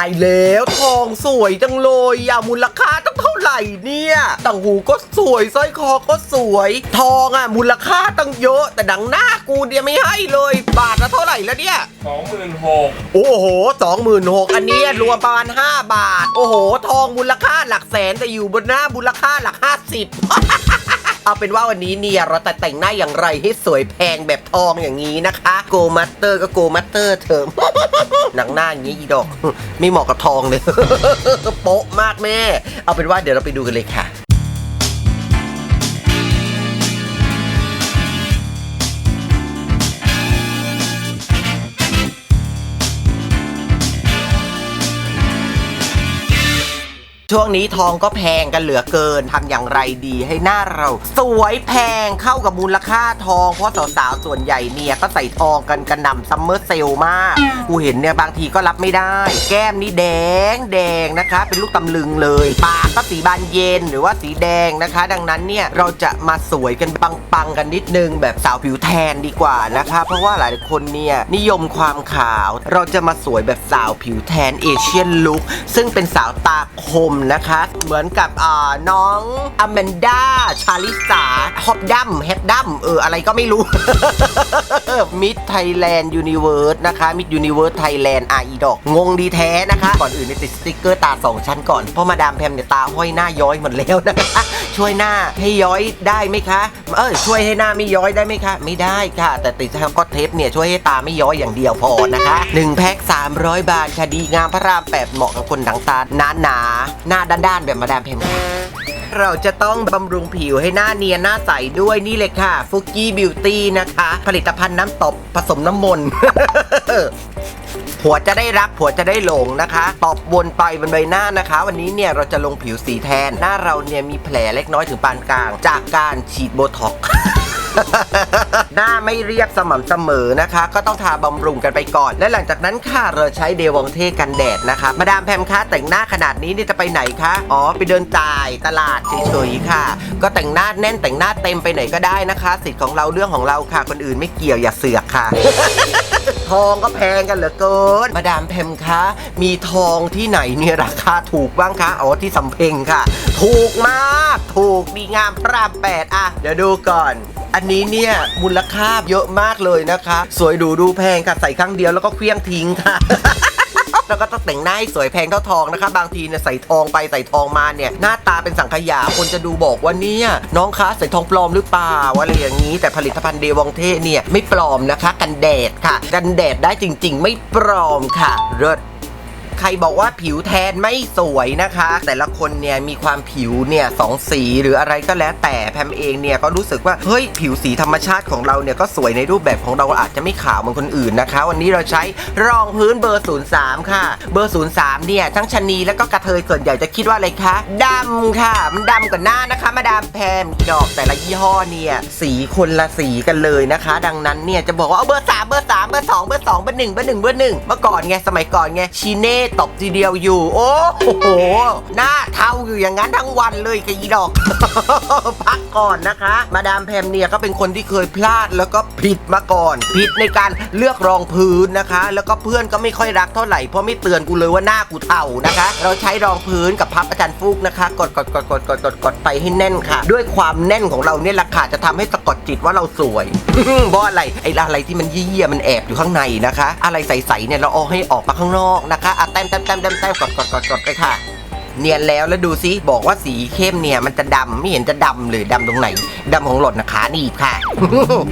ายแล้วทองสวยจังเลยอย่ามูลค่าตั้งเท่าไหร่เนี่ยต่างหูก็สวยสร้อยคอก็สวย ทองอะมูลค่าตั้งเยอะ แต่ดังหน้ากูเนี่ยไม่ให้เลย บาทละเท่าไหร่แล้วเนี่ยสองหมื่นหกโอ้โหสองหมื่นหกอันนี้รวมประมาณ5บาท โอ้โห ทองมูลค่าหลักแสนแต่อยู่บนหน้ามูลค่าหลักห้าสิบ เอาเป็นว่าวันนี้เนี่ยเราแต่แต่งหน้าอย่างไรให้สวยแพงแบบทองอย่างนี้นะคะโกมัตเตอร์ก็โกมัตเตอร์เถอะหนังหน้าอย่างนี้อีดอก ไม่เหมาะกับทองเลยโป๊ะมากแม่ เอาเป็นว่าเดี๋ยวเราไปดูกันเลยค่ะ ช่วงนี้ทองก็แพงกันเหลือเกินทำอย่างไรดีให้หน้าเรา สวยแพงเข้ากับมูลค่าทอง เพราะสาวๆส่วนใหญ่เนี่ยก็ใส่ทองกันกระหน่ำซัมเมอร์เซลมากกูเห็นเนี่ยบางทีก็รับไม่ได้ แก้มนี่แดงแดงนะคะ เป็นลูกตำลึงเลย ปากก็สีบานเย็นหรือว่าสีแดงนะคะ ดังนั้นเนี่ยเราจะมาสวยกันปังๆกันนิดนึง แบบสาวผิวแทนดีกว่านะคะ เพราะว่าหลายคนเนี่ยนิยมความขาว เราจะมาสวยแบบสาวผิวแทนเอเชียนลุคซึ่งเป็นสาวตาคมนะคะ เหมือนกับน้องอแมนดาชาลิสาฮอบดัมเฮดดัมเอออะไรก็ไม่รู้มิดไทยแลนด์ยูนิเวิร์สนะคะมิดยูนิเวิร์สไทยแลนด์อาอีดอก งงดีแท้นะคะ ก่อนอื่นในติดสติ๊กเกอร์ตาสองชั้นก่อน เพราะมาดามแพมเนี่ยตาห้อยหน้าย้อยหมดแล้วนะคะช่วยหน้าให้ย้อยได้ไหมคะ เออช่วยให้หน้าไม่ย้อยได้ไหมคะ ไม่ได้ค่ะ แต่ติดสก็เทปเนี่ยช่วยให้ตาไม่ย้อยอย่างเดียวพอนะคะ1แพ็ค300 บาทคดีงามพระรามแปดเหมาะกับคนดังตาหนาหนาหน้าด้านๆแบบมาดามแพมค่ะ เราจะต้องบำรุงผิวให้หน้าเนียนหน้าใสด้วยนี่เลยค่ะฟุกี้บิวตี้นะคะ ผลิตภัณฑ์น้ำตบผสมน้ำมนต์ผัวจะได้รักผัวจะได้หลงนะคะ ตอบวนไปบนใบหน้านะคะ วันนี้เนี่ยเราจะลงผิวสีแทน หน้าเราเนี่ยมีแผลเล็กน้อยถึงปานกลาง จากการฉีดโบท็อกซ์ หน้าไม่เรียบสม่ำเสมอนะคะ ก็ต้องทาบำรุงกันไปก่อน และหลังจากนั้นค่ะเราใช้เดวองเทกันแดดนะคะมาดามแพมคะแต่งหน้าขนาดนี้นี่จะไปไหนคะอ๋อไปเดินจ่ายตลาดเฉยๆค่ะ ก็แต่งหน้าแน่นแต่งหน้าเต็มไปไหนก็ได้นะคะ สิทธิ์ของเราเรื่องของเราค่ะ คนอื่นไม่เกี่ยวอย่าเสือกค่ะทองก็แพงกันเหลือเกิน มาดามแพมคะ มีทองที่ไหนเนี่ยราคาถูกบ้างคะ อ๋อที่สำเพ็งค่ะ ถูกมาก ถูกดีงามพรามแปดอะ เดี๋ยวดูก่อน อันนี้เนี่ยมูลค่าเยอะมากเลยนะคะ สวยดูดูแพงค่ะใส่ครั้งเดียวแล้วก็เคลี้ยงทิ้งค่ะแล้วก็ต้องแต่งหน้าให้สวยแพงเท่าทองนะคะ บางทีเนี่ยใส่ทองไปใส่ทองมาเนี่ย หน้าตาเป็นสังขยาคนจะดูบอกว่าเนี่ยน้องคะใส่ทองปลอมหรือเปล่าอะไรอย่างนี้ แต่ผลิตภัณฑ์เดวองเทเนี่ยไม่ปลอมนะคะ กันแดดค่ะ กันแดดได้จริง ๆ ไม่ปลอมค่ะเลิศ ใครบอกว่าผิวแทนไม่สวยนะคะ แต่ละคนเนี่ยมีความผิวเนี่ยสองสีหรืออะไรก็แล้วแต่แพมเองเนี่ยก็รู้สึกว่าเฮ้ยผิวสีธรรมชาติของเราเนี่ยก็สวยในรูปแบบของเราอาจจะไม่ขาวเหมือนคนอื่นนะคะ วันนี้เราใช้รองพื้นเบอร์ 03 ค่ะ เบอร์ 03 เนี่ยทั้งชนีแล้วก็กระเทยส่วนใหญ่จะคิดว่าอะไรคะดำค่ะ มันดำกว่าหน้านะคะ มาดามแพมดอกแต่ละยี่ห้อเนี่ยสีคนละสีกันเลยนะคะ ดังนั้นเนี่ยจะบอกว่าเอาเบอร์3เบอร์3เบอร์2เบอร์2เบอร์1เบอร์1เบอร์1เมื่อก่อนไงสมัยก่อนไงชีเน่ตบทีเดียวอยู่ โอ้โห หน้าเทาอยู่อย่างนั้นทั้งวันเลยกับอีดอก พักก่อนนะคะ มาดามแพมเนี่ยก็เป็นคนที่เคยพลาดแล้วก็ผิดมาก่อน ผิดในการเลือกรองพื้นนะคะ แล้วก็เพื่อนก็ไม่ค่อยรักเท่าไหร่เพราะไม่เตือนกูเลยว่าหน้ากูเทานะคะ เราใช้รองพื้นกับพับอาจารย์ฟุกนะคะ กดกดกดกดกดกดกดไปให้แน่นค่ะ ด้วยความแน่นของเราเนี่ยแหละค่ะจะทำให้สะกดจิตว่าเราสวยเพราะอะไรไอ้อะไรที่มันเยี่ยมันแอบอยู่ข้างในนะคะ อะไรใสๆเนี่ยเราเอาให้ออกมาข้างนอกนะคะอะแตมแต้มเต็มเต็มเต็มกดกดกดกดเลยค่ะ เนียนแล้วแล้วดูซิบอกว่าสีเข้มเนี่ยมันจะดำไม่เห็นจะดำเลยดำตรงไหนดำของหลดนะคะนี่ค่ะ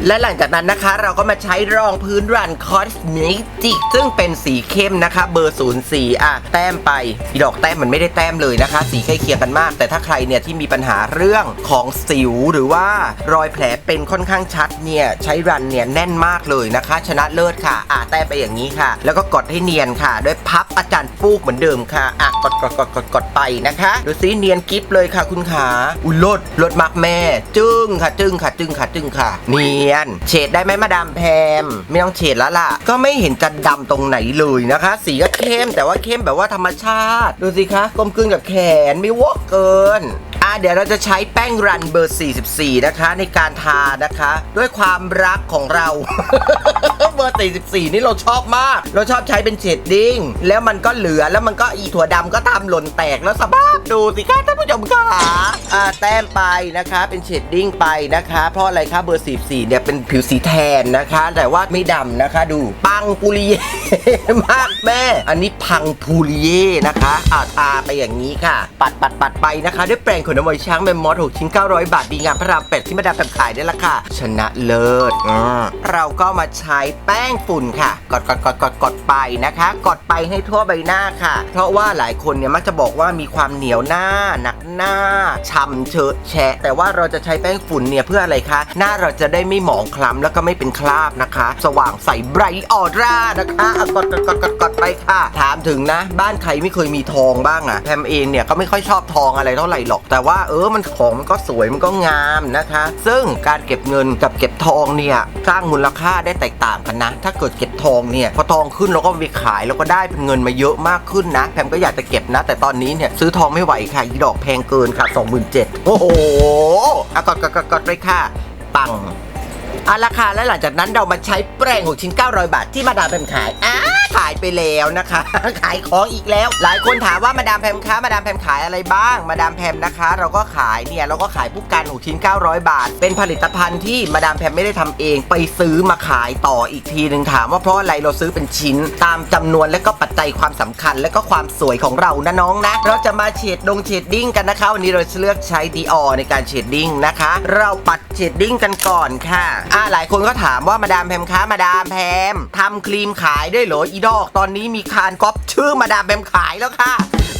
และหลังจากนั้นนะคะ เราก็มาใช้รองพื้นรันคอสเมติกซึ่งเป็นสีเข้มนะคะ เบอร์04อะแต้มไปอีดอกแต้มมันไม่ได้แต้มเลยนะคะ สีใกล้เคียงกันมาก แต่ถ้าใครเนี่ยที่มีปัญหาเรื่องของสิวหรือว่ารอยแผลเป็นค่อนข้างชัดเนี่ยใช้รันเนี่ยแน่นมากเลยนะคะ ชนะเลิศค่ะอะแต้มไปอย่างนี้ค่ะ แล้วก็กดให้เนียนค่ะ ด้วยพับอาจารย์ฟูกเหมือนเดิมค่ะอะกดกดกดกดกดไปนะคะ ดูซิเนียนกิฟเลยค่ะคุณขาอุ้ยลดลดมักแม่ จึ้งค่ะ จึ้งค่ะ จึ้งค่ะ จึ้งค่ะ เนียน เฉดได้ไหมมาดามแพม ไม่ต้องเฉดแล้วล่ะ ก็ไม่เห็นจะดำตรงไหนเลยนะคะ สีก็เข้มแต่ว่าเข้มแบบว่าธรรมชาติ ดูสิคะกลมกลืนกับแขนไม่วอกเกิน อะเดี๋ยวเราจะใช้แป้งรันเบอร์ 44 นะคะ ในการทานะคะ ด้วยความรักของเรา เบอร์ 44 นี่เราชอบมาก เราชอบใช้เป็นเชดดิ้ง แล้วมันก็เหลือแล้วมันก็อีถั่วดำก็ทำหล่นแตกแล้วสภาพดูสิคะท่านผู้ชมค่ะอ่าแต้มไปนะคะ เป็นเชดดิ้งไปนะคะ เพราะอะไรคะเบอร์ 44 เนี่ยเป็นผิวสีแทนนะคะ แต่ว่าไม่ดำนะคะ ดูปังปุริเย่มากแม่ อันนี้พังพูริเย่นะคะอ่าทาไปอย่างนี้ค่ะ ปัดปัดปัดไปนะคะ ด้วยแปรงขนมอยช้างแมมมอส6ชิ้น900 บาท ดีงามพระราม8ที่มาดามแปมขายได้ละค่ะ ชนะเลิศอืมเราก็มาใช้แป้งฝุ่นค่ะ กดกดกดกดกดไปนะคะ กดไปให้ทั่วใบหน้าค่ะ เพราะว่าหลายคนเนี่ยมักจะบอกว่ามีความเหนียวหน้าหนักหน้าช่ำเชอะแฉะ แต่ว่าเราจะใช้แป้งฝุ่นเนี่ยเพื่ออะไรคะ หน้าเราจะได้ไม่หมองคล้ำแล้วก็ไม่เป็นคราบนะคะ สว่างใสไบรท์ออร่านะคะอะกดกดกดกดกดไปค่ะ ถามถึงนะ บ้านใครไม่เคยมีทองบ้างอะแพมเองเนี่ยก็ไม่ค่อยชอบทองอะไรเท่าไหร่หรอกแต่แต่ว่าเออมันของมันก็สวยมันก็งามนะคะ ซึ่งการเก็บเงินกับเก็บทองเนี่ยสร้างมูลค่าได้แตกต่างกันนะ ถ้าเกิดเก็บทองเนี่ยพอทองขึ้นเราก็ไปขายแล้วก็ได้เป็นเงินมาเยอะมากขึ้นนะแพมก็อยากจะเก็บนะ แต่ตอนนี้เนี่ยซื้อทองไม่ไหวค่ะดอกแพงเกินค่ะ 27,000โอ้โหอะกดกดกดกดไปค่ะปัง เอาละค่ะแล้วหลังจากนั้นเรามาใช้แปรง6ชิ้น 900 บาทที่มาดามแพมขายอ่าขายไปแล้วนะคะ ขายของอีกแล้ว หลายคนถามว่ามาดามแพมคะมาดามแพมขายอะไรบ้าง มาดามแพมนะคะ เราก็ขายเนี่ยเราก็ขายผู้กัน6ชิ้น 900 บาท เป็นผลิตภัณฑ์ที่มาดามแพมไม่ได้ทำเอง ไปซื้อมาขายต่ออีกทีหนึ่งถามว่าเพราะอะไรเราซื้อเป็นชิ้น ตามจำนวนและก็ปัจจัยความสำคัญ และก็ความสวยของเรานะน้องนะ เราจะมาเฉดดงเฉดดิ้งกันนะคะ วันนี้เราจะเลือกใช้ดีออในการเฉดดิ้งนะคะ เราปัดเฉดดิ้งกันก่อนค่ะะ หลายคนก็ถามว่ามาดามแพมคะมาดามแพมทำครีมขายด้วยเหรออีดอก ตอนนี้มีคานก๊อปชื่อมาดามแพมขายแล้วค่ะ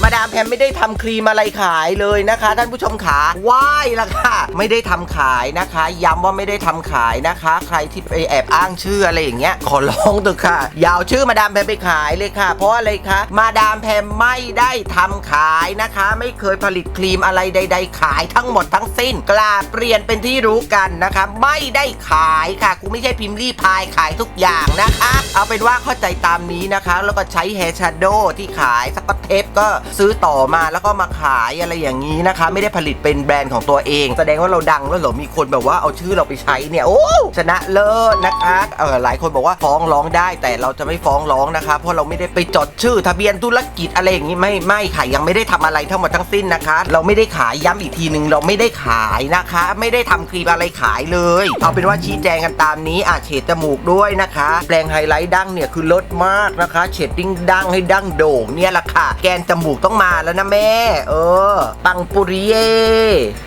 มาดามแพมไม่ได้ทำครีมอะไรขายเลยนะคะ ท่านผู้ชมขาว่ายละค่ะ ไม่ได้ทำขายนะคะ ย้ำว่าไม่ได้ทำขายนะคะ ใครที่ไปแอบอ้างชื่ออะไรอย่างเงี้ยขอร้องเถอะค่ะอยาวชื่อมาดามแพมไปขายเลยค่ะ เพราะอะไรคะมาดามแพมไม่ได้ทำขายนะคะ ไม่เคยผลิตครีมอะไรใด ๆ ขายทั้งหมดทั้งสิ้น กล้าเปลี่ยนเป็นที่รู้กันนะคะ ไม่ได้ขายค่ะกูไม่ใช่พิมพ์รีพายขายทุกอย่างนะคะ เอาเป็นว่าเข้าใจตามนี้นะคะ แล้วก็ใช้แฮร์ชโดที่ขายสกอตเทปก็ซื้อต่อมาแล้วก็มาขายอะไรอย่างนี้นะคะ ไม่ได้ผลิตเป็นแบรนด์ของตัวเอง แสดงว่าเราดังแล้วเหรอมีคนแบบว่าเอาชื่อเราไปใช้เนี่ยโอ้ชนะเลิศนะคะเออหลายคนบอกว่าฟ้องร้องได้แต่เราจะไม่ฟ้องร้องนะคะ เพราะเราไม่ได้ไปจดชื่อ ทะเบียนธุรกิจอะไรอย่างนี้ไม่ไม่ค่ะยังไม่ได้ทำอะไรทั้งหมดทั้งสิ้นนะคะ เราไม่ได้ขายย้ำอีกทีหนึ่งเราไม่ได้ขายนะคะ ไม่ได้ทำครีมอะไรขายเลย เอาเป็นว่าชี้แจงกันตามนี้อะเฉดจมูกด้วยนะคะ แปลงไฮไลท์ดั้งเนี่ยคือเลิศมากนะคะเฉดดิ้งดั้งให้ดั้งโด่งเนี่ยแหละค่ะแกนจมูกต้องมาแล้วนะแม่ เออ ปังปุริเย อ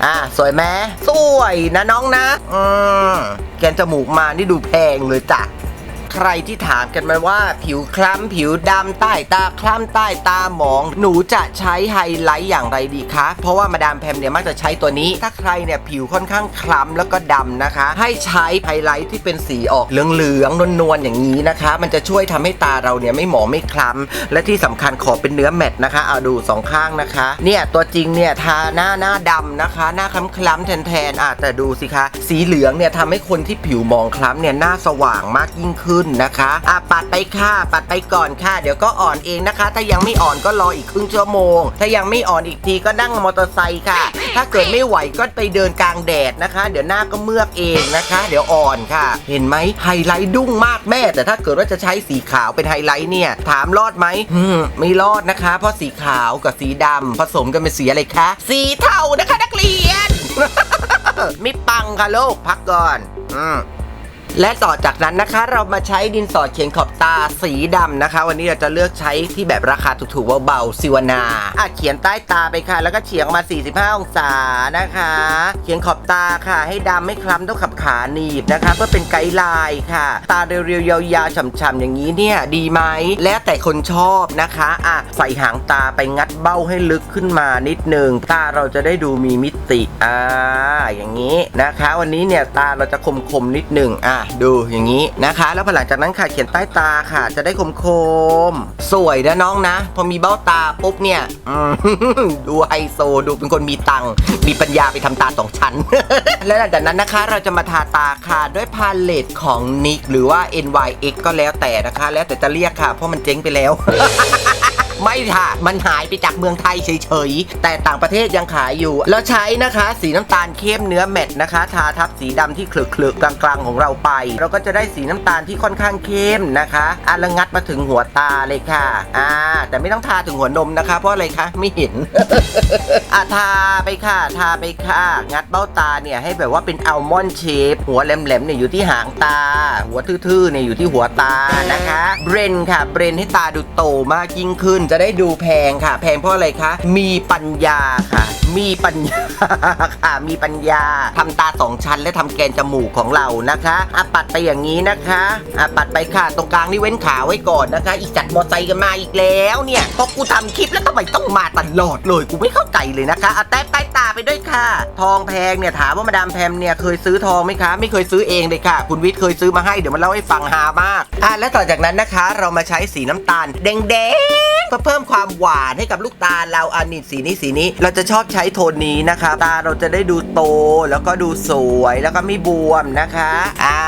ะ สวยไหมสวยนะน้องนะ อืมแกนจมูกมานี่ดูแพงเลยจ้ะ ใครที่ถามกันมาว่าผิวคล้ำผิวดำใต้ตาคล้ำใต้ตาหมอง หนูจะใช้ไฮไลท์อย่างไรดีคะ เพราะว่ามาดามแพมเนี่ยมักจะใช้ตัวนี้ ถ้าใครเนี่ยผิวค่อนข้างคล้ำแล้วก็ดำนะคะ ให้ใช้ไฮไลท์ที่เป็นสีออกเหลืองๆนวลๆอย่างนี้นะคะ มันจะช่วยทำให้ตาเราเนี่ยไม่หมองไม่คล้ำและที่สำคัญขอเป็นเนื้อแมตต์นะคะเอาดูสองข้างนะคะ เนี่ยตัวจริงเนี่ยทาหน้าหน้าดำนะคะ หน้าคล้ำๆแทนๆอะแต่ดูสิคะ สีเหลืองเนี่ยทำให้คนที่ผิวหมองคล้ำเนี่ยหน้าสว่างมากยิ่งขึ้นนะคะอะปัดไปค่ะปัดไปก่อนค่ะ เดี๋ยวก็อ่อนเองนะคะ ถ้ายังไม่อ่อนก็รออีกครึ่งชั่วโมง ถ้ายังไม่อ่อนอีกทีก็นั่งมอเตอร์ไซค์ค่ะ ถ้าเกิดไม่ไหวก็ไปเดินกลางแดดนะคะ เดี๋ยวหน้าก็เมือกเองนะคะ เดี๋ยวอ่อนค่ะ เห็นไหมไฮไลท์ดุ้งมากแม่ แต่ถ้าเกิดว่าจะใช้สีขาวเป็นไฮไลท์เนี่ย ถามรอดไหมไม่รอดนะคะ เพราะสีขาวกับสีดำผสมกันเป็นสีอะไรคะสีเทานะคะนักเรียนไม่ปังค่ะลูกพักก่อน อืม และต่อจากนั้นนะคะเรามาใช้ดินสอดเขียนขอบตาสีดำนะคะ วันนี้เราจะเลือกใช้ที่แบบราคาถูกๆเบาๆซิวนาอะเขียนใต้ตาไปค่ะ แล้วก็เฉียงมา 45 องศานะคะ เขียนขอบตาค่ะ ให้ดำไม่คล้ำต้องขับขาหนีบนะคะ เพื่อเป็นไกด์ไลน์ค่ะ ตาเรียวๆยาวๆฉ่ำๆอย่างนี้เนี่ยดีไหมแล้วแต่คนชอบนะคะอะใส่หางตาไปงัดเบ้าให้ลึกขึ้นมานิดนึงตาเราจะได้ดูมีมิติอ่าอย่างนี้นะคะ วันนี้เนี่ยตาเราจะคมๆนิดนึงอะดูอย่างนี้นะคะ แล้วพอหลังจากนั้นค่ะเขียนใต้ตาค่ะ จะได้คมคมๆสวยนะน้องนะ พอมีเบ้าตาปุ๊บเนี่ยดูไฮโซดูเป็นคนมีตังค์มีปัญญาไปทำตาสองชั้น และหลังจากนั้นนะคะเราจะมาทาตาค่ะด้วยพาเลตของ NYX หรือว่า NYX ก็แล้วแต่นะคะ แล้วแต่จะเรียกค่ะ เพราะมันเจ๊งไปแล้ว ไม่ค่ะ มันหายไปจากเมืองไทยเฉยๆ แต่ต่างประเทศยังขายอยู่ แล้วใช้นะคะสีน้ำตาลเข้มเนื้อแมตนะคะ ทาทับสีดำที่เคลือกๆกลางๆของเราไป เราก็จะได้สีน้ำตาลที่ค่อนข้างเข้มนะคะอะแล้วงัดมาถึงหัวตาเลยค่ะ อ่า แต่ไม่ต้องทาถึงหัวนมนะคะ เพราะอะไรคะไม่เห็นอะทาไปค่ะ ทาไปค่ะ งัดเบ้าตาเนี่ยให้แบบว่าเป็นอัลมอนด์เชฟหัวแหลมๆเนี่ยอยู่ที่หางตา หัวทื่อๆเนี่ยอยู่ที่หัวตานะคะ เบรนค่ะ เบรนให้ตาดูโตมากยิ่งขึ้นจะได้ดูแพงค่ะ แพงเพราะอะไรคะ มีปัญญาค่ะ มีปัญญาค่ะ มีปัญญาทำตาสองชั้นและทำแกนจมูกของเรานะคะอะปัดไปอย่างนี้นะคะอะปัดไปค่ะ ตรงกลางนี่เว้นขาไว้ก่อนนะคะ อีกจัดมอไซค์กันมาอีกแล้วเนี่ยพอกูทำคลิปแล้วทำไมต้องมาตลอดเลยกูไม่เข้าใจเลยนะคะอะแต้มใต้ตาไปด้วยค่ะ ทองแพงเนี่ยถามว่ามาดามแพมเนี่ยเคยซื้อทองไหมคะ ไม่เคยซื้อเองเลยค่ะ คุณวิทย์เคยซื้อมาให้เดี๋ยวมาเล่าให้ฟังฮามากอะและต่อจากนั้นนะคะ เรามาใช้สีน้ำตาลแดงๆเพิ่มความหวานให้กับลูกตาเราอันนี้สีนี้สีนี้ เราจะชอบใช้โทนนี้นะคะ ตาเราจะได้ดูโตแล้วก็ดูสวยแล้วก็ไม่บวมนะคะอ่า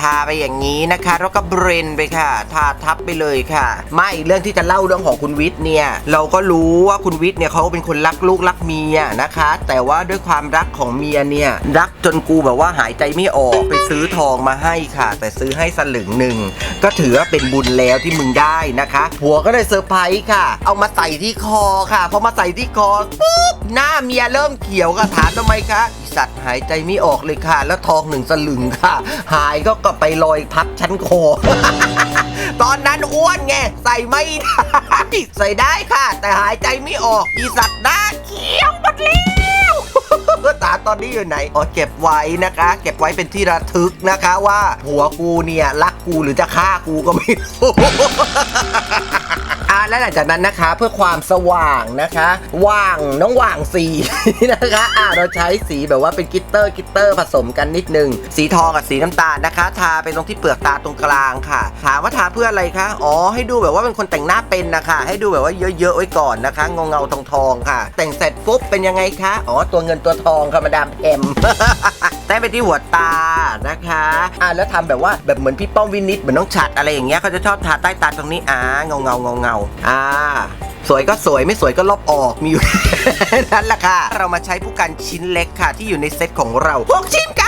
ทาไปอย่างนี้นะคะแล้วก็เบรนไปค่ะ ทาทับไปเลยค่ะ ไม่เรื่องที่จะเล่าเรื่องของคุณวิทย์เนี่ยเราก็รู้ว่าคุณวิทย์เนี่ยเขาเป็นคนรักลูกรักเมียนะคะ แต่ว่าด้วยความรักของเมียเนี่ยรักจนกูแบบว่าหายใจไม่ออกไปซื้อทองมาให้ค่ะ แต่ซื้อให้สลึงหนึ่งก็ถือว่าเป็นบุญแล้วที่มึงได้นะคะผัวก็เลยเซอร์ไพรส์ค่ะเอามาใส่ที่คอค่ะพอมาใส่ที่คอปุ๊บหน้าเมียเริ่มเขียวค่ะถามทำไมคะอีสัตว์หายใจไม่ออกเลยค่ะ แล้วทองหนึ่งสลึงค่ะ หายก็กลับไปลอยพับชั้นคอ ตอนนั้นอ้วนไงใส่ไม่ได้ใส่ได้ค่ะ แต่หายใจไม่ออกอีสัตว์หน้าเขียวหมดแล้วตาตอนนี้อยู่ไหนอ๋อเก็บไว้นะคะ เก็บไว้เป็นที่ระทึกนะคะว่า หัวกูเนี่ย รักกูหรือจะฆ่ากูก็ไม่รู้อ่า และหลังจากนั้นนะคะเพื่อความสว่างนะคะ ว่างน้องว่างสีนะคะอ่าเราใช้สีแบบว่าเป็นกิตเตอร์กิตเตอร์ผสมกันนิดนึง สีทองกับสีน้ำตาลนะคะ ทาไปตรงที่เปลือกตาตรงกลางค่ะ ถามว่าทาเพื่ออะไรคะอ๋อให้ดูแบบว่าเป็นคนแต่งหน้าเป็นนะคะ ให้ดูแบบว่าเยอะๆไว้ก่อนนะคะเงาเงาทองทองค่ะ แต่งเสร็จปุ๊บเป็นยังไงคะอ๋อตัวเงินตัวทองค่ะมาดามเอ็มแต้มไปที่หัวตา นะคะอ่าแล้วทำแบบว่าแบบเหมือนพี่ป้อมวินิตเหมือนน้องฉัดอะไรอย่างเงี้ยเขาจะชอบทาใต้ตาตรงนี้อ่าเงาเงาเงาเงาอ่าสวยก็สวยไม่สวยก็ลบออกมีอยู่นั้นแหละค่ะ เรามาใช้ผู้กันชิ้นเล็กค่ะ ที่อยู่ในเซ็ตของเราหกชิ้นกัน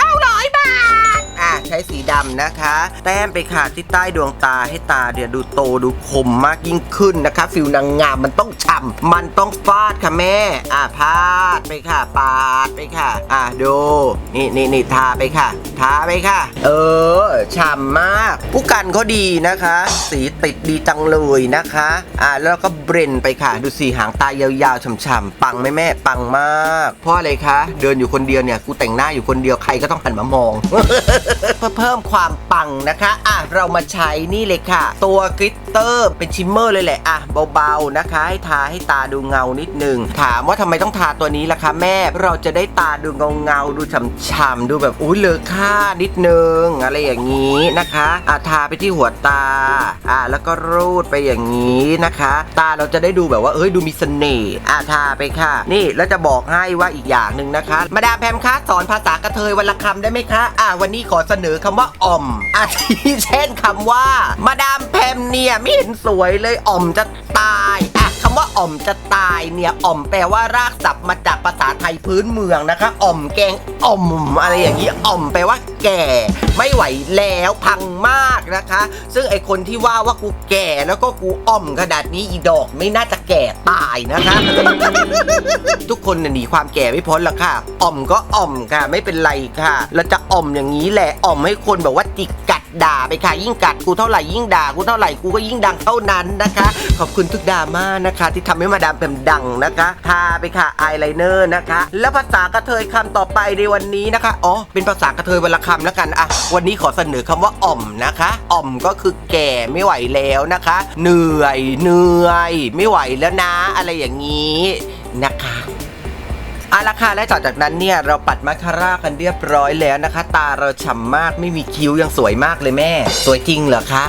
อะใช้สีดำนะคะ แต้มไปค่ะที่ใต้ดวงตาให้ตาเดี๋ยวดูโตดูคมมากยิ่งขึ้นนะคะฟิลนางงามมันต้องฉ่ำมันต้องฟาดค่ะแม่ อะพาดไปค่ะ ปาดไปค่ะ อะดู นี่นี่นี่ทาไปค่ะ ทาไปค่ะ เออฉ่ำมาก ผู้กันเขาดีนะคะ สีติดดีจังเลยนะคะ อะแล้วก็เบรนไปค่ะ ดูสีหางตายาวๆฉ่ำๆปังไหมแม่ปังมาก เพราะอะไรคะ เดินอยู่คนเดียวเนี่ยกูแต่งหน้าอยู่คนเดียวใครก็ต้องหันมามองเพื่อเพิ่มความปังนะคะ อะ เรามาใช้นี่เลยค่ะ ตัวกลิตเตอร์เป็นชิมเมอร์เลยแหละ อะ เบาๆนะคะ ให้ทาให้ตาดูเงานิดนึง ถามว่าทำไมต้องทาตัวนี้ล่ะคะแม่ เราจะได้ตาดูเงาเงาๆดูฉ่ำๆดูแบบอุ้ยเลอค่านิดนึง อะไรอย่างนี้นะคะ อะ ทาไปที่หัวตา อะ แล้วก็รูดไปอย่างนี้นะคะ ตาเราจะได้ดูแบบว่าเอ้ยดูมีเสน่ห์ อะ ทาไปค่ะ นี่แล้วจะบอกให้ว่าอีกอย่างหนึ่งนะคะ มาดามแพมคะสอนภาษากระเทยวันละคำได้ไหมคะ อะ วันนี้ขอเสนอคำว่าอ่อม อาทิเช่นคำว่า มาดามแพมเนี่ยไม่เห็นสวยเลยอ่อมจะตายำว่าอ่อมจะตายเนี่ยอ่อมแปลว่ารากศัพท์มาจากภาษาไทยพื้นเมืองนะคะอ่อมแกงอ่อมอะไรอย่างนี้อ่อมแปลว่าแก่ ไม่ไหวแล้วพังมากนะคะ ซึ่งไอคนที่ว่าว่ากูแก่แล้วก็กูอ่อมขนาดนี้อีดอกไม่น่าจะแก่ตายนะคะ ทุกคนน่ะหนีความแก่ไม่พ้นหรอกค่ะอ่อมก็อ่อมค่ะ ไม่เป็นไรค่ะ เราจะอ่อมอย่างนี้แหละอ่อมให้คนแบบว่าจิกกัดด่าไปค่ะยิ่งกัดกูเท่าไหร่ยิ่งด่ากูเท่าไหร่กูก็ยิ่งดังเท่านั้นนะคะ ขอบคุณทุกดราม่านะคะที่ทำให้มาดามเป็นดังนะคะทาไปค่ะอายไลเนอร์นะคะ แล้วภาษากระเทยคำต่อไปในวันนี้นะคะ อ๋อ เป็นภาษากระเทยวันละคำแล้วกันอะวันนี้ขอเสนอคำว่าอ่อมนะคะ อ่อมก็คือแก่ไม่ไหวแล้วนะคะ เหนื่อยเหนื่อย ไม่ไหวแล้วนะ อะไรอย่างนี้นะคะ อาราคาและต่อจากนั้นเนี่ยเราปัดมาคาร่ากันเรียบร้อยแล้วนะคะ ตาเราฉ่ำมากไม่มีคิ้วยังสวยมากเลยแม่ สวยจริงเหรอคะ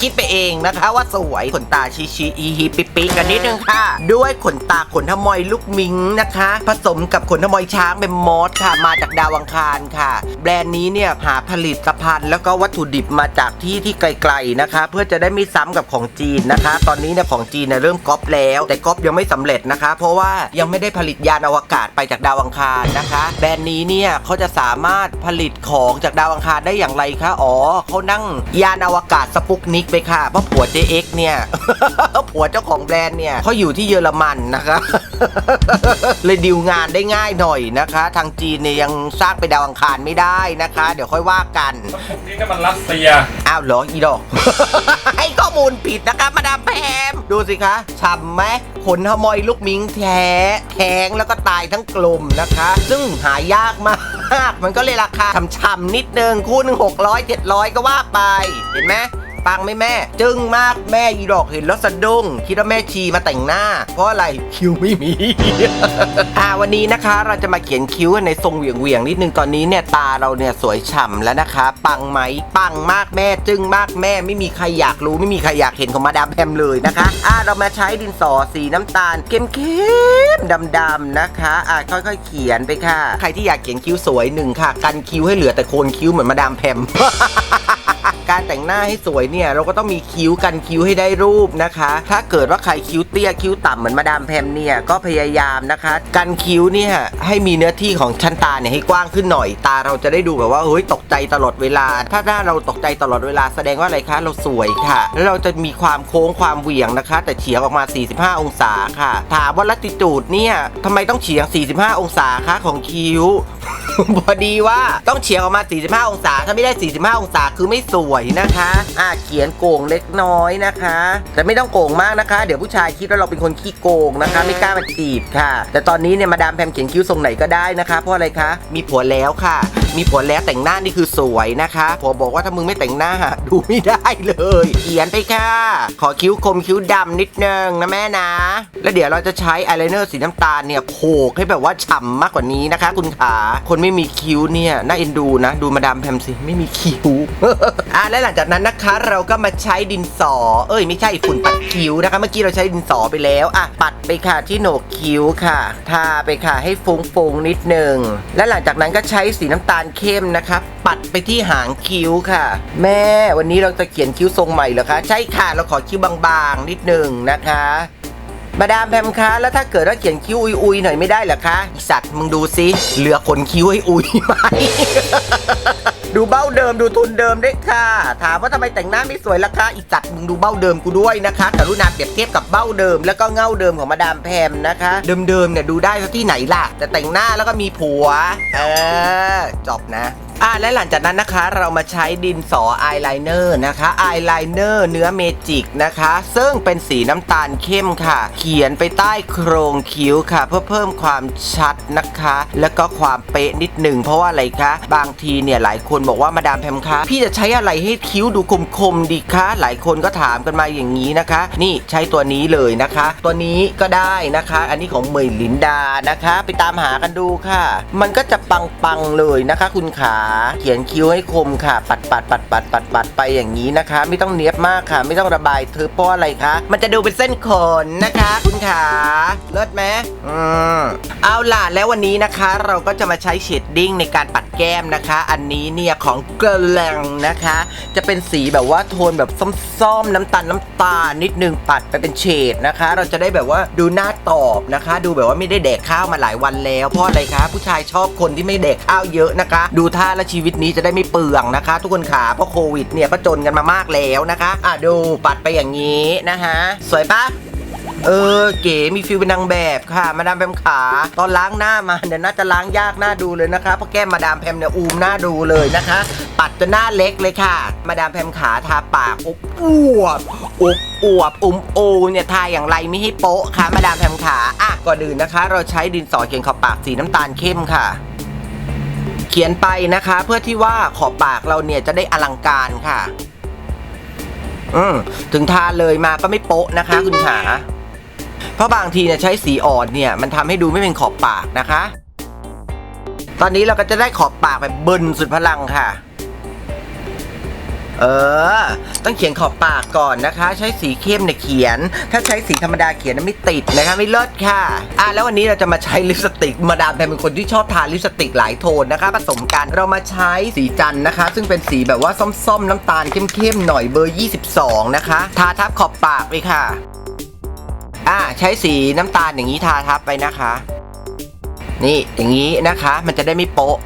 คิดไปเองนะคะว่าสวยขนตาชีชีอีฮีปิปิกันนิดนึงค่ะ ด้วยขนตาขนทมอยลูกมิงนะคะ ผสมกับขนทมอยช้างเป็นมอสค่ะมาจากดาวังคารค่ะ แบรนด์นี้เนี่ยหาผลิตภัณฑ์แล้วก็วัตถุดิบมาจากที่ที่ไกลๆนะคะ เพื่อจะได้ไม่ซ้ำกับของจีนนะคะ ตอนนี้เนี่ยของจีนเนี่ยเริ่มก๊อปแล้ว แต่ก๊อปยังไม่สำเร็จนะคะ เพราะว่ายังไม่ได้ผลิตยานอวกาศไปจากดาวอังคารนะคะ แบรนด์นี้เนี่ยเขาจะสามารถผลิตของจากดาวอังคารได้อย่างไรคะอ๋อเขานั่งยานอวกาศสปุกนิกไปค่ะเพราะผัว JX เนี่ยผัวเจ้าของแบรนด์เนี่ยเขาอยู่ที่เยอรมันนะคะเลยดิวงานได้ง่ายหน่อยนะคะ ทางจีนเนี่ยยังสร้างไปดาวอังคารไม่ได้นะคะ เดี๋ยวค่อยว่ากันพวกนี้ก็มันรัสเซียอ้าวเหรออีดอกให้ข้อมูลผิดนะคะมาดามแพมดูสิคะฉ่ำไหมขนขโมยลูกมิงแท้แทงแล้วก็ตายทั้งกลุ่มนะคะ ซึ่งหายากมาก มันก็เลยราคาช่ำๆนิดนึงคู่หนึ่งหกร้อยเจ็ดร้อยก็ว่าไป เห็นไหม ปังไหมแม่ จึ้งมากแม่อีดอกเห็นแล้วสะดุ้งคิดว่าแม่ชีมาแต่งหน้า เพราะอะไรคิวไม่มี อ่าวันนี้นะคะเราจะมาเขียนคิ้วในทรงเหวี่ยงเวียงๆนิดนึงตอนนี้เนี่ยตาเราเนี่ยสวยฉ่ำแล้วนะคะ ปังไหมปังมากแม่ จึ้งมากแม่ไม่มีใครอยากรู้ไม่มีใครอยากเห็นของมาดามแพมเลยนะคะอ่าเรามาใช้ดินสอสีน้ำตาลเข้มๆดำๆนะคะอ่าค่อยๆ เขียนไปค่ะ ใครที่อยากเขียนคิ้วสวยหนึ่งค่ะ กันคิ้วให้เหลือแต่โคนคิ้วเหมือนมาดามแพม การแต่งหน้าให้สวยเนี่ยเราก็ต้องมีคิ้วกันคิ้วให้ได้รูปนะคะ ถ้าเกิดว่าใครคิ้วเตี้ยคิ้วต่ำเหมือนมาดามแพมเนี่ยก็พยายามนะคะ กันคิ้วเนี่ยให้มีเนื้อที่ของชั้นตาเนี่ยให้กว้างขึ้นหน่อยตาเราจะได้ดูแบบว่าเฮ้ยตกใจตลอดเวลา ถ้าหน้าเราตกใจตลอดเวลาแสดงว่าอะไรคะเราสวยค่ะ แล้วเราจะมีความโค้งความเหวี่ยงนะคะ แต่เฉียงออกมา 45 องศาค่ะ ถามว่าลัติจูดเนี่ยทำไมต้องเฉียง 45 องศาคะของคิ้ว พอดีว่าต้องเฉียงออกมา 45 องศา ถ้าไม่ได้ 45 องศาคือไม่สวยนะคะ อ่าเขียนโก่งเล็กน้อยนะคะ แต่ไม่ต้องโก่งมากนะคะ เดี๋ยวผู้ชายคิดว่าเราเป็นคนขี้โกงนะคะ ไม่กล้ามาจีบค่ะ แต่ตอนนี้เนี่ยมาดามแพมเขียนคิ้วทรงไหนก็ได้นะคะ เพราะอะไรคะ มีผัวแล้วค่ะ มีผัวแล้วแต่งหน้านี่คือสวยนะคะผัวบอกว่าถ้ามึงไม่แต่งหน้าดูไม่ได้เลย เขียนไปค่ะ ขอคิ้วคมคิ้วดำนิดนึงนะแม่นะ แล้วเดี๋ยวเราจะใช้อายไลเนอร์สีน้ำตาลเนี่ยโขกให้แบบว่าฉ่ำมากกว่านี้นะคะ คุณขาคนไม่มีคิ้วเนี่ยน่าเอ็นดูนะ ดูมาดามแพมสิไม่มีคิ้ว อะและหลังจากนั้นนะคะ เราก็มาใช้ดินสอ เอ้ยไม่ใช่ฝุ่นปัดคิ้วนะคะ เมื่อกี้เราใช้ดินสอไปแล้วอะปัดไปค่ะที่โหนกคิ้วค่ะ ทาไปค่ะให้ฟุ้งๆนิดนึงและหลังจากนั้นก็ใช้สีน้ำตาลเข้มนะคะ ปัดไปที่หางคิ้วค่ะ แม่วันนี้เราจะเขียนคิ้วทรงใหม่เหรอคะ ใช่ค่ะเราขอคิ้วบางๆ นิดนึงนะคะ มาดามแพมคะแล้วถ้าเกิดว่าเขียนคิ้วอุยๆหน่อยไม่ได้เหรอคะอีสัตว์มึงดูสิเหลือขนคิ้วให้อุยไหม ดูเบ้าเดิมดูทุนเดิมด้วยค่ะ ถามว่าทำไมแต่งหน้าไม่สวยล่ะคะอีสัตว์มึงดูเบ้าเดิมกูด้วยนะคะกรุณาเปรียบเทียบกับเบ้าเดิม แล้วก็เง่าเดิมของมาดามแพมนะคะ เดิมๆเนี่ยดูได้ที่ไหนล่ะ แต่แต่งหน้าแล้วก็มีผัว เออจบนะ อ่าและหลังจากนั้นนะคะเรามาใช้ดินสออายไลเนอร์นะคะอายไลเนอร์เนื้อเมจิกนะคะ ซึ่งเป็นสีน้ำตาลเข้มค่ะ เขียนไปใต้โครงคิ้วค่ะ เพื่อเพิ่มความชัดนะคะ แล้วก็ความเป๊ะนิดหนึ่งเพราะว่าอะไรคะบางทีเนี่ยหลายคนบอกว่ามาดามแพมคะพี่จะใช้อะไรให้คิ้วดูคมๆดีคะหลายคนก็ถามกันมาอย่างนี้นะคะ นี่ใช้ตัวนี้เลยนะคะ ตัวนี้ก็ได้นะคะ อันนี้ของเหมยลินดานะคะ ไปตามหากันดูค่ะ มันก็จะปังๆเลยนะคะ คุณขาเขียนคิ้วให้คมค่ะ ปัดปัดปัดปัดปัดปัดไปอย่างนี้นะคะ ไม่ต้องเนียบมากค่ะ ไม่ต้องระบายเธอเพราะอะไรคะ มันจะดูเป็นเส้นขนนะคะ คุณขาเลิศไหมอืมเอาล่ะแล้ววันนี้นะคะ เราก็จะมาใช้เชดดิ้งในการปัดแก้มนะคะ อันนี้เนี่ยของเกลงนะคะ จะเป็นสีแบบว่าโทนแบบส้มๆน้ำตาลน้ำตาลนิดนึงปัดไปเป็นเฉดนะคะ เราจะได้แบบว่าดูหน้าตอบนะคะ ดูแบบว่าไม่ได้แดกข้าวมาหลายวันแล้วเพราะอะไรคะ ผู้ชายชอบคนที่ไม่แดกข้าวเยอะนะคะ ดูท่าและชีวิตนี้จะได้ไม่เปลืองนะคะ ทุกคนขาเพราะโควิดเนี่ยก็จนกันมามากแล้วนะคะ อะดูปัดไปอย่างนี้นะคะสวยปะเออเก๋มีฟิลเป็นนางแบบค่ะ มาดามแพมขา ตอนล้างหน้ามาเนี่ยน่าจะล้างยากหน้าดูเลยนะคะเพราะแก้มมาดามแพมเนี่ยอูมหน้าดูเลยนะคะ ปัดจนหน้าเล็กเลยค่ะ มาดามแพมขาทาปากอบอวบอบอวบอุ้มโอเนี่ยทาอย่างไรไม่ให้โป๊ะค่ะ มาดามแพมขาอะก่อนอื่นนะคะ เราใช้ดินสอเขียนขอบปากสีน้ำตาลเข้มค่ะ เขียนไปนะคะ เพื่อที่ว่าขอบปากเราเนี่ยจะได้อลังการค่ะ อืมถึงทาเลยมาก็ไม่โป๊ะนะคะ คุณขาเพราะบางทีเนี่ยใช้สีอ่อนเนี่ย มันทำให้ดูไม่เป็นขอบปากนะคะ ตอนนี้เราก็จะได้ขอบปากแบบเบิ้ลสุดพลังค่ะ เออ ต้องเขียนขอบปากก่อนนะคะ ใช้สีเข้มเนี่ยเขียน ถ้าใช้สีธรรมดาเขียนนะไม่ติดนะคะไม่เลิศค่ะ อะแล้ววันนี้เราจะมาใช้ลิปสติกมาดามแพมเป็นคนที่ชอบทาลิปสติกหลายโทนนะคะ ผสมกันเรามาใช้สีจันนะคะ ซึ่งเป็นสีแบบว่าส้มๆ น้ำตาลเข้มๆหน่อยเบอร์ 22 นะคะ ทาทับขอบปากไปค่ะ อะใช้สีน้ำตาลอย่างนี้ทาทับไปนะคะ นี่อย่างนี้นะคะ มันจะได้ไม่โป๊ะ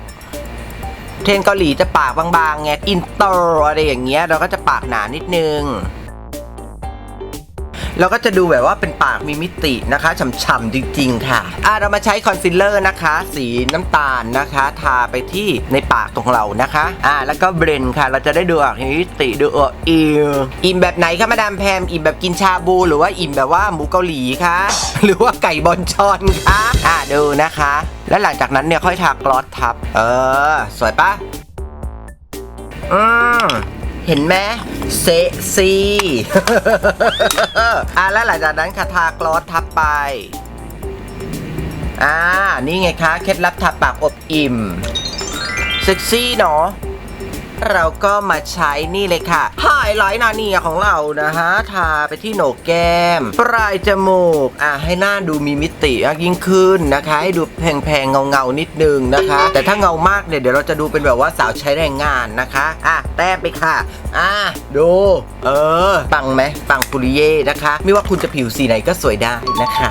เทรนเกาหลีจะปากบางๆไงอินเตอร์อะไรอย่างเงี้ยเราก็จะปากหนานิดนึง เราก็จะดูแบบว่าเป็นปากมีมิตินะคะฉ่ำๆจริงๆค่ะอะเรามาใช้คอนซีลเลอร์นะคะ สีน้ำตาลนะคะ ทาไปที่ในปากของเรานะคะอะแล้วก็เบรนค่ะ เราจะได้ดูออกมิติดูออกอิมอิ่มแบบไหนคะมาดามแพมอิ่มแบบกินชาบู หรือว่าอิ่มแบบว่าหมูเกาหลีคะหรือว่าไก่บอลชอนคะอะดูนะคะ แล้วหลังจากนั้นเนี่ยค่อยทากลอสทับ เออ สวยปะอืม เห็นไหมเซ็กซี่อะแล้วหลังจากนั้นค่ะทากลอสทับไป อ่า นี่ไงคะ เคล็ดลับทาปากอบอิ่ม เซ็กซี่เนาะ เราก็มาใช้นี่เลยค่ะไฮไลท์นาเนียของเรานะฮะ ทาไปที่โหนกแก้ม ปลายจมูก อะ ให้หน้าดูมีมิติมากยิ่งขึ้นนะคะ ให้ดูแพงๆ เงาๆ นิดนึงนะคะ แต่ถ้าเงามากเนี่ย เดี๋ยวเราจะดูเป็นแบบว่าสาวใช้แรงงานนะคะ อะ แต้มไปค่ะ อะ ดู เออ ปังไหมปังปุริเย่นะคะ ไม่ว่าคุณจะผิวสีไหนก็สวยได้นะคะ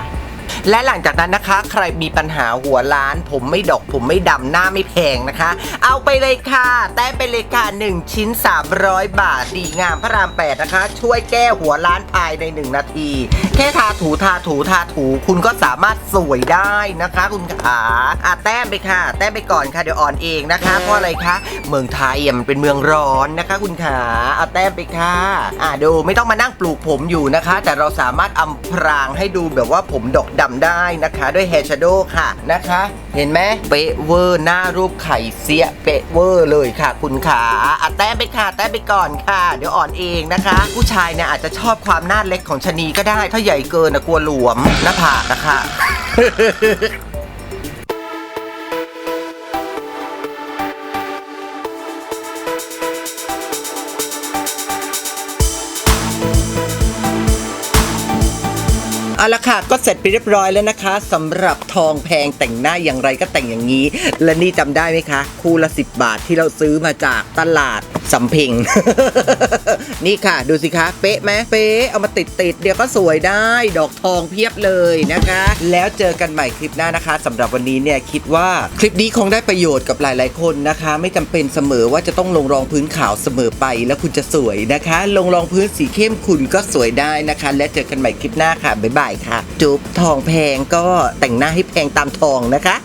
และหลังจากนั้นนะคะ ใครมีปัญหาหัวล้าน ผมไม่ดอกผมไม่ดำหน้าไม่แพงนะคะ เอาไปเลยค่ะ แต้มไปเลยค่ะ 1 ชิ้น 300 บาท ดีงามพระราม 8 นะคะ ช่วยแก้หัวล้านภายใน 1 นาที แค่ทาถูทาถูทาถู คุณก็สามารถสวยได้นะคะ คุณขาอะแต้มไปค่ะ แต้มไปก่อนค่ะ เดี๋ยวอ่อนเองนะคะ เพราะอะไรคะ เมืองไทยอะมันเป็นเมืองร้อนนะคะ คุณขาเอาแต้มไปค่ะ อะดูไม่ต้องมานั่งปลูกผมอยู่นะคะ แต่เราสามารถอำพรางให้ดูแบบว่าผมดกดำได้นะคะ ด้วยแฮร์ชโดว์ค่ะนะคะ เห็นไหมเป๊ะเวอร์หน้ารูปไข่เสียเป๊ะเวอร์เลยค่ะ คุณขาอะแต้มไปค่ะ แต้มไปก่อนค่ะ เดี๋ยวอ่อนเองนะคะ ผู้ชายเนี่ยอาจจะชอบความหน้าเล็กของชะนีก็ได้ ถ้าใหญ่เกินนะกลัวหลวมหน้าผากนะคะ เอาละค่ะ ก็เสร็จไปเรียบร้อยแล้วนะคะสำหรับทองแพงแต่งหน้าอย่างไรก็แต่งอย่างนี้ และนี่จำได้ไหมคะ คู่ละ 10 บาทที่เราซื้อมาจากตลาด สำเพ็ง นี่ค่ะ ดูสิคะ เป๊ะไหมเป๊ะ เอามาติดติดเดี๋ยวก็สวยได้ ดอกทองเพียบเลยนะคะ แล้วเจอกันใหม่คลิปหน้านะคะสำหรับวันนี้เนี่ยคิดว่าคลิปนี้คงได้ประโยชน์กับหลาย ๆ คนนะคะ ไม่จำเป็นเสมอว่าจะต้องลงรองพื้นขาวเสมอไป แล้วคุณจะสวยนะคะ ลงรองพื้นสีเข้มคุณก็สวยได้นะคะ และเจอกันใหม่คลิปหน้าค่ะบ๊ายบายค่ะ จุ๊บทองแพงก็แต่งหน้าให้แพงตามทองนะคะ